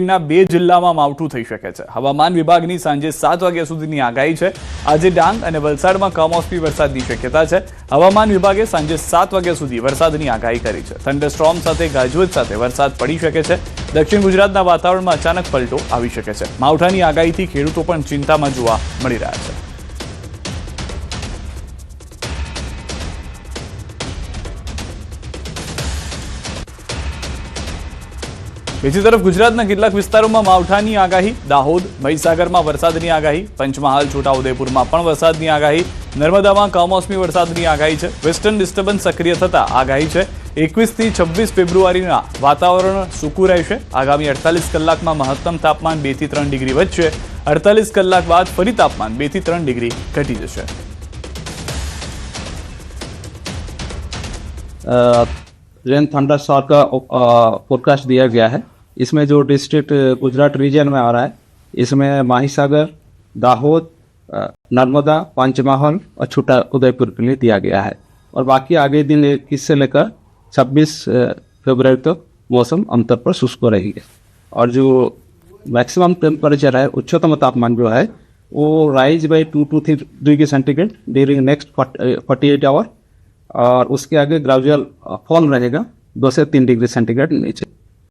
ના બે જિલ્લામાં માવઠું થઈ શકે છે. હવામાન વિભાગની સાંજે સાત વાગ્યા સુધીની આગાહી છે. આજે ડાંગ અને વલસાડમાં કમોસમી વરસાદની શક્યતા છે. હવામાન વિભાગે સાંજે સાત વાગ્યા સુધી વરસાદની આગાહી કરી છે. થંડરસ્ટ્રોમ સાથે, ગાજવીજ સાથે વરસાદ પડી શકે છે. દક્ષિણ ગુજરાતના વાતાવરણમાં અચાનક પલટો આવી શકે છે. માવઠાની આગાહીથી ખેડૂતો પણ ચિંતામાં જોવા મળી રહ્યા છે. બીજી તરફ ગુજરાતના કેટલાક વિસ્તારોમાં માવઠાની આગાહી દાહોદ મહીસાગરમાં વરસાદની આગાહી પંચમહાલ છોટાઉદેપુરમાં પણ વરસાદની આગાહી નર્મદામાં કમોસમી વરસાદની આગાહી છે વેસ્ટર્ન ડિસ્ટર્બન્સ સક્રિય થતા આગાહી છે એકવીસથી છવ્વીસ ફેબ્રુઆરીના વાતાવરણ સૂકું રહેશે આગામી અડતાલીસ કલાકમાં મહત્તમ તાપમાન બેથી ત્રણ ડિગ્રી વધશે અડતાલીસ કલાક બાદ ફરી તાપમાન બેથી ત્રણ ડિગ્રી ઘટી જશે रेन थंडर शॉट का फोरकास्ट दिया गया है इसमें जो डिस्ट्रिक्ट गुजरात रीजन में आ रहा है, इसमें माहीसागर दाहोद नर्मदा पंचमहल और छोटा उदयपुर के लिए दिया गया है। और बाकी आगे दिन इक्कीस से लेकर? छब्बीस फरवरी तक मौसम आमतौर पर शुष्क रहेगी। और जो मैक्सिमम टेम्परेचर है, उच्चतम तापमान जो है, वो rise by two to three degree centigrade during next forty eight hour और उसके आगे ग्रेजुअल फॉल रहेगा, दो से तीन डिग्री सेंटीग्रेड नीचे।